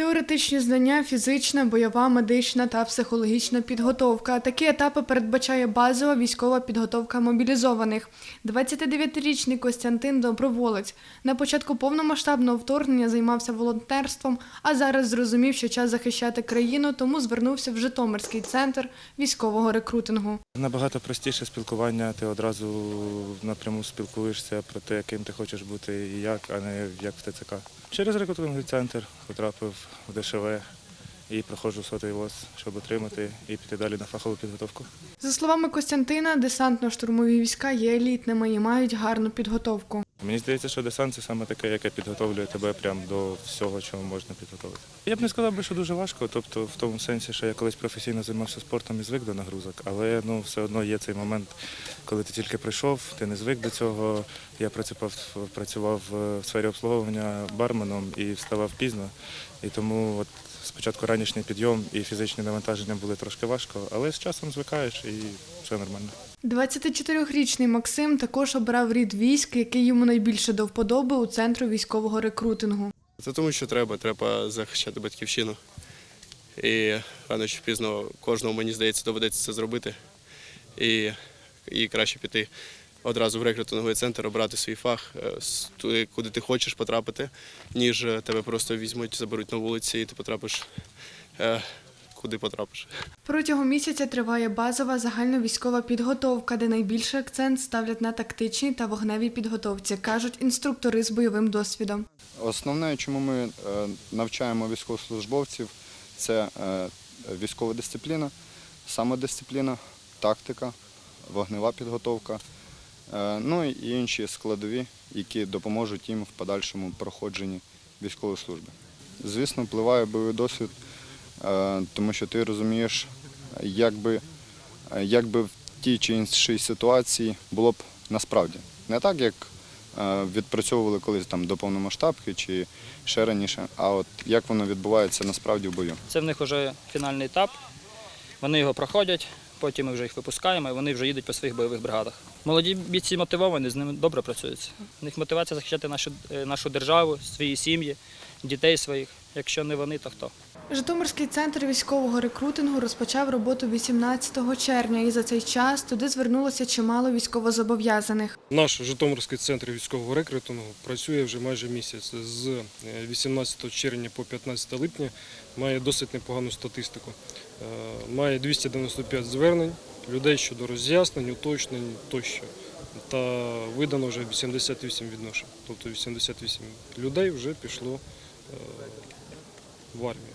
Теоретичні знання, фізична, бойова, медична та психологічна підготовка. Такі етапи передбачає базова військова підготовка мобілізованих. 29-річний Костянтин Доброволець на початку повномасштабного вторгнення займався волонтерством, а зараз зрозумів, що час захищати країну, тому звернувся в Житомирський центр військового рекрутингу. Набагато простіше спілкування, ти одразу напряму спілкуєшся про те, ким ти хочеш бути і як, а не як в ТЦК. Через рекрутинговий центр потрапив в ДШВ і проходжу сотий ВОЗ, щоб отримати і піти далі на фахову підготовку. За словами Костянтина, десантно-штурмові війська є елітними і мають гарну підготовку. Мені здається, що десант це саме таке, яке підготовлює тебе прямо до всього, чого можна підготовити. Я б не сказав би, що дуже важко, тобто в тому сенсі, що я колись професійно займався спортом і звик до нагрузок, але ну все одно є цей момент, коли ти тільки прийшов, ти не звик до цього. Я працював, працював в сфері обслуговування барменом і вставав пізно. І тому от спочатку ранішній підйом і фізичні навантаження були трошки важко, але з часом звикаєш і все нормально. 24-річний Максим також обрав рід військ, який йому найбільше до вподоби у центру військового рекрутингу. Це тому, що треба, треба захищати батьківщину. І рано чи пізно кожному, мені здається, доведеться це зробити. І, і краще піти одразу в рекрутинговий центр, обрати свій фах, е, куди ти хочеш потрапити, ніж е, тебе просто візьмуть, заберуть на вулиці, і ти потрапиш е, куди потрапиш. Протягом місяця триває базова загальновійськова підготовка, де найбільший акцент ставлять на тактичній та вогневій підготовці, кажуть інструктори з бойовим досвідом. Основне, чому ми навчаємо військовослужбовців, це військова дисципліна, самодисципліна, тактика, вогнева підготовка, е, ну і інші складові, які допоможуть їм в подальшому проходженні військової служби. Звісно, впливає бойовий досвід, е, тому що ти розумієш, як би, в тій чи іншій ситуації було б насправді. Не так, як е, відпрацьовували колись там до повномасштабки чи ще раніше, а от як воно відбувається насправді в бою. Це в них вже фінальний етап. Вони його проходять, потім ми вже їх випускаємо, і вони вже їдуть по своїх бойових бригадах. Молоді бійці мотивовані, з ними добре працюються. У них мотивація захищати нашу, е, нашу державу, свої сім'ї, дітей своїх. Якщо не вони, то хто? Житомирський центр військового рекрутингу розпочав роботу 18 червня, і за цей час туди звернулося чимало військовозобов'язаних. Наш Житомирський центр військового рекрутингу працює вже майже місяць. З е, 18 червня по 15 липня має досить непогану статистику. Е, Має 295 звернень людей щодо роз'яснень, уточнень тощо. Та видано вже 88 відношень. Тобто 88 людей вже пішло в армію.